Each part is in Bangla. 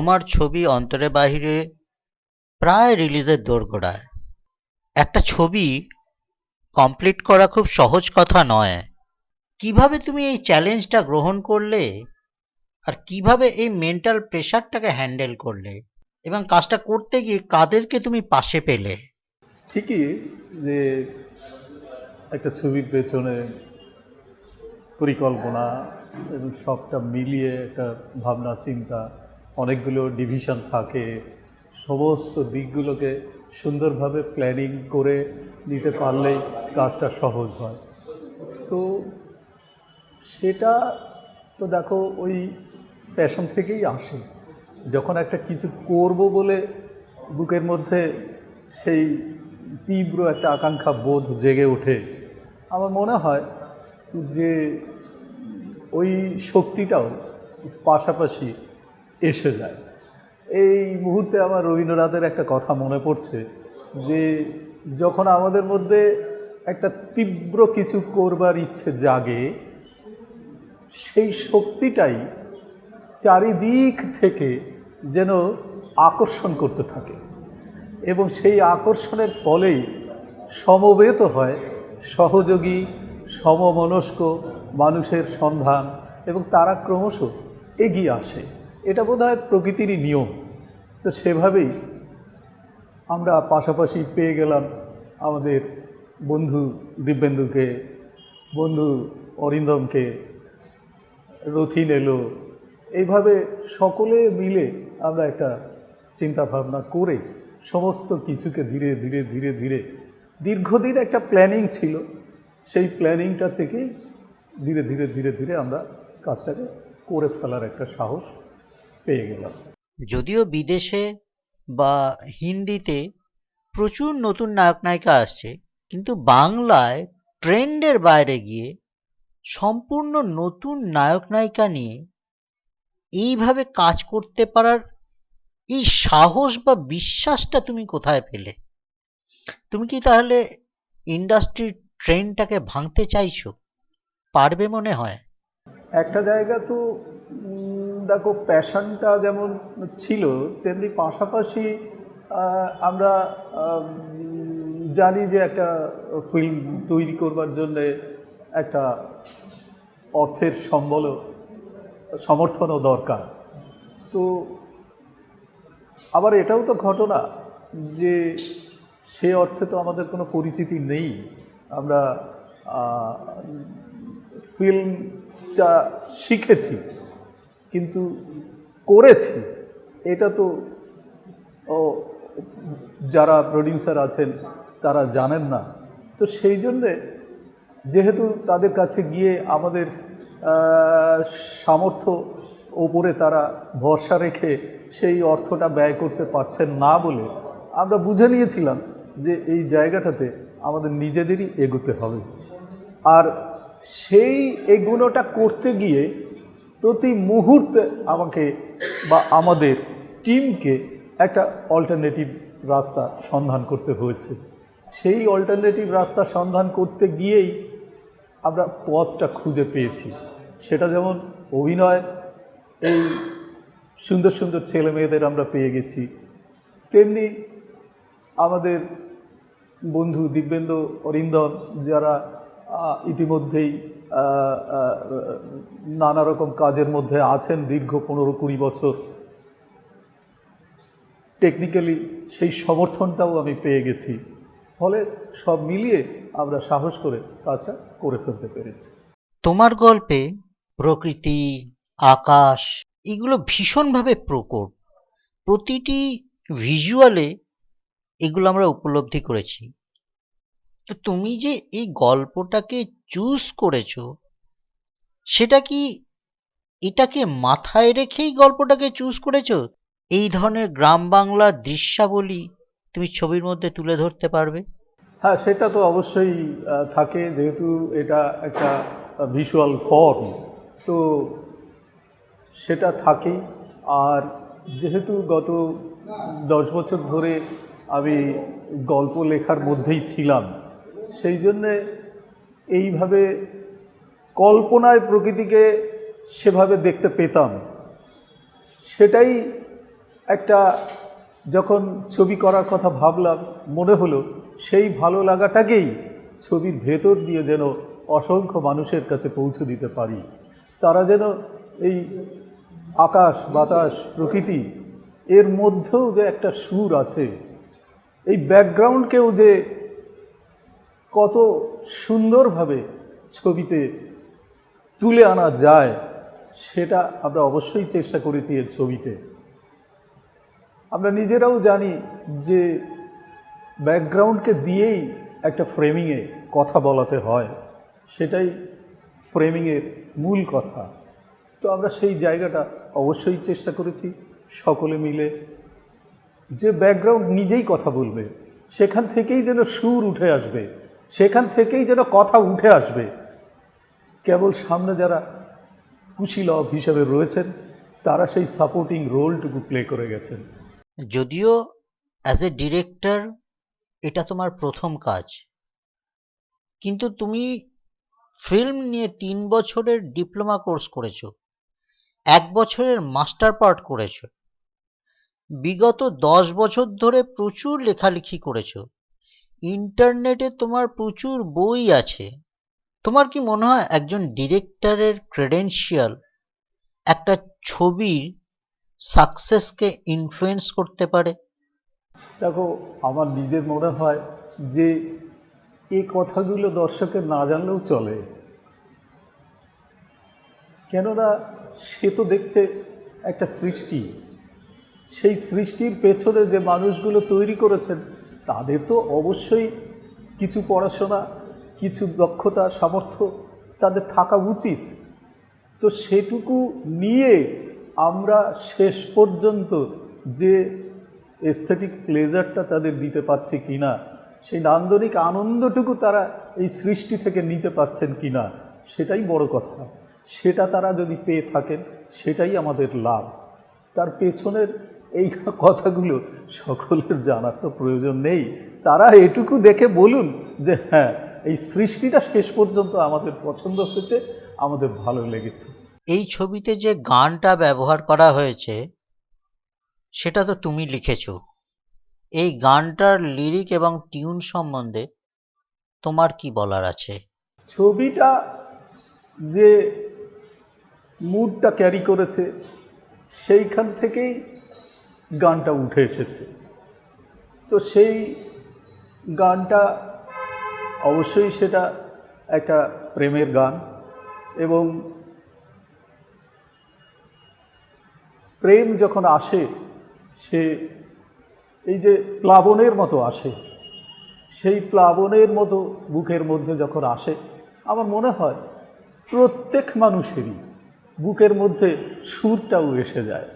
তোমার ছবি অন্তরে বাহিরে প্রায় রিলিজের দোরগোড়ায়। একটা ছবি কমপ্লিট করা খুব সহজ কথা নয়। কীভাবে তুমি এই চ্যালেঞ্জটা গ্রহণ করলে আর কীভাবে এই মেন্টাল প্রেশারটাকে হ্যান্ডেল করলে এবং কাজটা করতে গিয়ে কাদেরকে তুমি পাশে পেলে? ঠিকই যে একটা ছবির পেছনে পরিকল্পনা এবং সবটা মিলিয়ে একটা ভাবনা, চিন্তা অনেকগুলো ডিভিশন থাকে। সমস্ত দিকগুলোকে সুন্দরভাবে প্ল্যানিং করে নিতে পারলেই কাজটা সহজ হয়। তো সেটা তো দেখো ওই প্যাশন থেকেই আসে। যখন একটা কিছু করব বলে বুকের মধ্যে সেই তীব্র একটা আকাঙ্ক্ষা বোধ জেগে ওঠে, আমার মনে হয় যে ওই শক্তিটাও পাশাপাশি এসে যায়। এই মুহূর্তে আমার রবীন্দ্রনাথের একটা কথা মনে পড়ছে যে যখন আমাদের মধ্যে একটা তীব্র কিছু করবার ইচ্ছে জাগে, সেই শক্তিটাই চারিদিক থেকে যেন আকর্ষণ করতে থাকে এবং সেই আকর্ষণের ফলেই সমবেত হয় সহযোগী, সমমনস্ক মানুষের সন্ধান এবং তারা ক্রমশ এগিয়ে আসে। এটা বোধ হয় প্রকৃতিরই নিয়ম। তো সেভাবেই আমরা পাশাপাশি পেয়ে গেলাম আমাদের বন্ধু দিব্যেন্দুকে, বন্ধু অরিন্দমকে, রথিন এলো। এইভাবে সকলে মিলে আমরা একটা চিন্তা ভাবনা করে সমস্ত কিছুকে ধীরে ধীরে ধীরে ধীরে, দীর্ঘদিন একটা প্ল্যানিং ছিল। সেই প্ল্যানিংটা থেকেই ধীরে ধীরে ধীরে ধীরে আমরা কাজটাকে করে ফেলার একটা সাহস পেয়ে গেলাম। যদিও বিদেশে বা হিন্দিতে প্রচুর নতুন নায়ক নায়িকা আসছে কিন্তু বাংলায় ট্রেন্ডের বাইরে গিয়ে সম্পূর্ণ নতুন নায়ক নায়িকা নিয়ে এইভাবে কাজ করতে পারার এই সাহস বা বিশ্বাসটা তুমি কোথায় পেলে? তুমি কি তাহলে ইন্ডাস্ট্রির ট্রেন্ডটাকে ভাঙতে চাইছো? পারবে মনে হয়। একটা জায়গা তো দেখো প্যাশনটা যেমন ছিল, তেমনি পাশাপাশি আমরা জানি যে একটা ফিল্ম তৈরি করবার জন্যে একটা অর্থের সম্বল, সমর্থনও দরকার। তো, আবার এটাও তো ঘটনা যে সে অর্থে তো আমাদের কোনো পরিচিতি নেই। আমরা ফিল্মটা শিখেছি। কিন্তু করেছি। এটা তো যারা প্রডিউসার আছেন, তারা জানেন না। তো সেই জন্যে যেহেতু তাদের কাছে গিয়ে আমাদের সামর্থ্য ওপরে তারা ভরসা রেখে সেই অর্থটা ব্যয় করতে পারছেন না বলে আমরা বুঝে নিয়েছিলাম যে এই জায়গাটাতে আমাদের নিজেদেরই এগোতে হবে। আর সেই এগুলোটা করতে গিয়ে প্রতি মুহূর্তে আমাকে বা আমাদের টিমকে একটা অল্টারনেটিভ রাস্তা সন্ধান করতে হয়েছে। সেই অল্টারনেটিভ রাস্তা সন্ধান করতে গিয়েই আমরা পথটা খুঁজে পেয়েছি। সেটা যেমন অভিনয়, এই সুন্দর সুন্দর ছেলে মেয়েদের আমরা পেয়ে গেছি। তেমনি আমাদের বন্ধু দিব্যেন্দু অরিন্দম, যারা ইতিমধ্যেই নানা রকম কাজের মধ্যে আছেন দীর্ঘ পনেরো কুড়ি বছর। টেকনিক্যালি সেই সমর্থনটাও আমি পেয়ে গেছি। ফলে সব মিলিয়ে আমরা সাহস করে কাজটা করে ফেলতে পেরেছি। তোমার গল্পে প্রকৃতি, আকাশ, এগুলো ভীষণভাবে প্রকট। প্রতিটি ভিজুয়ালে এগুলো আমরা উপলব্ধি করেছি। তো তুমি যে এই গল্পটাকে চুজ করেছ, সেটা কি এটাকে মাথায় রেখেই গল্পটাকে চুজ করেছ? এই ধরনের গ্রাম বাংলার দৃশ্যাবলী তুমি ছবির মধ্যে তুলে ধরতে পারবে? হ্যাঁ সেটা তো অবশ্যই থাকে যেহেতু এটা একটা ভিজুয়াল ফর্ম তো সেটা থাকেই। আর যেহেতু গত দশ বছর ধরে আমি গল্প লেখার মধ্যেই ছিলাম সেই জন্যে এইভাবে কল্পনায় প্রকৃতিকে সেভাবে দেখতে পেতাম। সেটাই একটা যখন ছবি করার কথা ভাবলাম, মনে হলো সেই ভালো লাগাটাকেই ছবির ভেতর দিয়ে যেন অসংখ্য মানুষের কাছে পৌঁছে দিতে পারি। তারা যেন এই আকাশ, বাতাস, প্রকৃতি এর মধ্যেও যে একটা সুর আছে, এই ব্যাকগ্রাউন্ডকেও যে কত সুন্দরভাবে ছবিতে তুলে আনা যায়, সেটা আমরা অবশ্যই চেষ্টা করেছি এর ছবিতে। আমরা নিজেরাও জানি যে ব্যাকগ্রাউন্ডকে দিয়েই একটা ফ্রেমিংয়ে কথা বলাতে হয়, সেটাই ফ্রেমিংয়ের মূল কথা। তো আমরা সেই জায়গাটা অবশ্যই চেষ্টা করেছি সকলে মিলে যে ব্যাকগ্রাউন্ড নিজেই কথা বলবে, সেখান থেকেই যেন সুর উঠে আসবে। সেখান থেকেই যেন কথা উঠে আসবে। কেবল সামনে যারা কুশীলভ হিসেবে রয়েছেন, তারা সেই সাপোর্টিং রোলটুকু প্লে করে গেছেন। যদিও অ্যাজ এ ডিরেক্টর এটা তোমার প্রথম কাজ, কিন্তু তুমি ফিল্ম নিয়ে তিন বছরের ডিপ্লোমা কোর্স করেছ, এক বছরের মাস্টার পার্ট করেছ, বিগত দশ বছর ধরে প্রচুর লেখালেখি করেছ। ইন্টারনেটে তোমার প্রচুর বই আছে। তোমার কি মনে হয় একজন ডিরেক্টরের ক্রেডেনশিয়াল একটা ছবির সাকসেসকে ইনফ্লুয়েন্স করতে পারে? দেখো, আমার নিজের মনে হয় যে এই কথাগুলো দর্শকের না জানলেও চলে। কেননা সে তো দেখছে একটা সৃষ্টি। সেই সৃষ্টির পেছনে যে মানুষগুলো তৈরি করেছেন তাদের তো অবশ্যই কিছু পড়াশোনা, কিছু দক্ষতা, সামর্থ্য তাদের থাকা উচিত। তো সেটুকু নিয়ে আমরা শেষ পর্যন্ত যে এস্থেটিক প্লেজারটা তাদের দিতে পারছি কি না সেই নান্দনিক আনন্দটুকু তারা এই সৃষ্টি থেকে নিতে পারছেন কি না সেটাই বড় কথা। সেটা তারা যদি পেয়ে থাকেন, সেটাই আমাদের লাভ। তার পেছনের এই কথাগুলো সকলের জানার তো প্রয়োজন নেই। তারা এটুকু দেখে বলুন যে হ্যাঁ এই সৃষ্টিটা শেষ পর্যন্ত আমাদের পছন্দ হয়েছে আমাদের ভালো লেগেছে। এই ছবিতে যে গানটা ব্যবহার করা হয়েছে সেটা তো তুমি লিখেছো। এই গানটার লিরিক এবং টিউন সম্বন্ধে তোমার কি বলার আছে? ছবিটা যে মুডটা ক্যারি করেছে সেইখান থেকেই গানটা উঠে এসেছে। তো সেই গানটা অবশ্যই সেটা একটা প্রেমের গান এবং প্রেম যখন আসে, সে এই যে প্লাবনের মতো আসে, সেই প্লাবনের মতো বুকের মধ্যে যখন আসে, আমার মনে হয় প্রত্যেক মানুষেরই বুকের মধ্যে সুরটাও এসে যায়।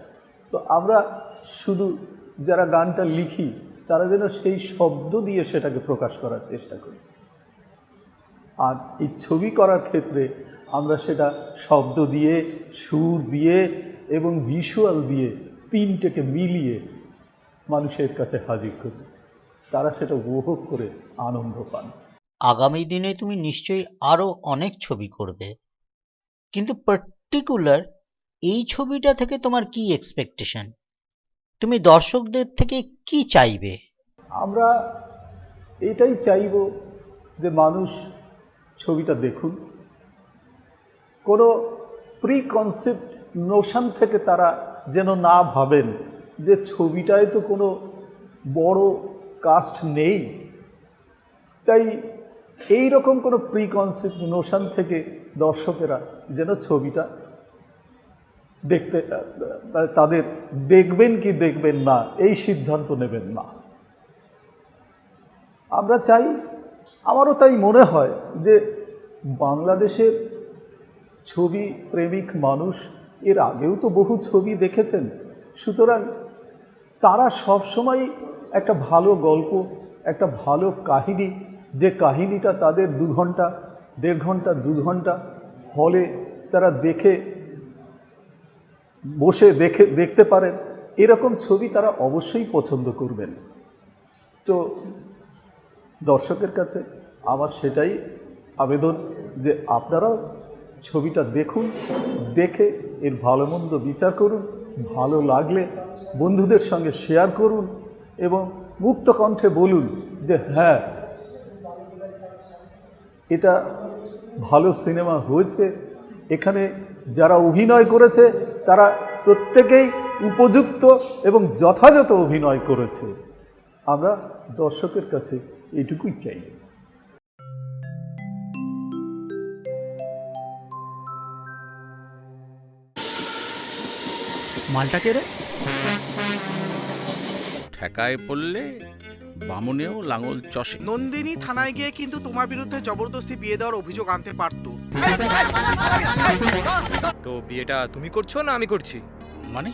তো আমরা শুধু যারা গানটা লিখি, তারা যেন সেই শব্দ দিয়ে সেটাকে প্রকাশ করার চেষ্টা করি। আর এই ছবি করার ক্ষেত্রে আমরা সেটা শব্দ দিয়ে, সুর দিয়ে এবং ভিজুয়াল দিয়ে তিনটেকে মিলিয়ে মানুষের কাছে হাজির করি। তারা সেটা উপভোগ করে আনন্দ পান। আগামী দিনে তুমি নিশ্চয়ই আরও অনেক ছবি করবে। কিন্তু পার্টিকুলার এই ছবিটা থেকে তোমার কি এক্সপেকটেশন তুমি দর্শকদের থেকে কি চাইবে? আমরা এটাই চাইব যে মানুষ ছবিটা দেখুন। কোনো প্রি কনসেপ্ট নোশন থেকে তারা যেন না ভাবেন যে ছবিটায় তো কোনো বড় কাস্ট নেই। তাই এই রকম কোনো প্রি কনসেপ্ট নোশন থেকে দর্শকেরা যেন ছবিটা দেখতে মানে তাদের দেখবেন কি দেখবেন না, এই সিদ্ধান্ত নেবেন না। আমরা চাই, আমারও তাই মনে হয় যে বাংলাদেশের ছবি প্রেমিক মানুষ, এর আগেও তো বহু ছবি দেখেছেন, সুতরাং তারা সবসময় একটা ভালো গল্প, একটা ভালো কাহিনী, যে কাহিনীটা তাদের দু ঘণ্টা, দেড় ঘণ্টা, দু ঘণ্টা হলে তারা দেখে বসে দেখে, দেখতে পারেন, এরকম ছবি তারা অবশ্যই পছন্দ করবেন। তো দর্শকের কাছে আমার সেটাই আবেদন যে আপনারাও ছবিটা দেখুন, দেখে এর ভালো মন্দ বিচার করুন, ভালো লাগলে বন্ধুদের সঙ্গে শেয়ার করুন এবং মুক্ত কণ্ঠে বলুন যে হ্যাঁ এটা ভালো সিনেমা হয়েছে, এখানে যারা অভিনয় করেছে তারা প্রত্যেকেই উপযুক্ত এবং যথাযথ অভিনয় করেছে। আমরা দর্শকের কাছে এটুকুই চাই। মালটা কে রে? ঠেকায় পড়লে বামুনেও লাঙল চষে। নন্দিনী থানায় গিয়ে কিন্তু তোমার বিরুদ্ধে জবরদস্তি বিয়ে দেওয়ার অভিযোগ আনতে পারতো। তো বিয়েটা তুমি করছ না আমি করছি? মানে?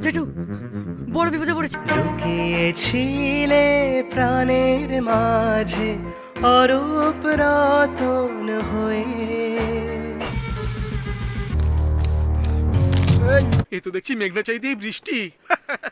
জেঠু বড় বিপদে পড়েছে। লুকিয়েছিলে প্রাণের মাঝে অরূপ রতন হয়ে। এ তো দেখছি মেঘনা চাইতেই বৃষ্টি।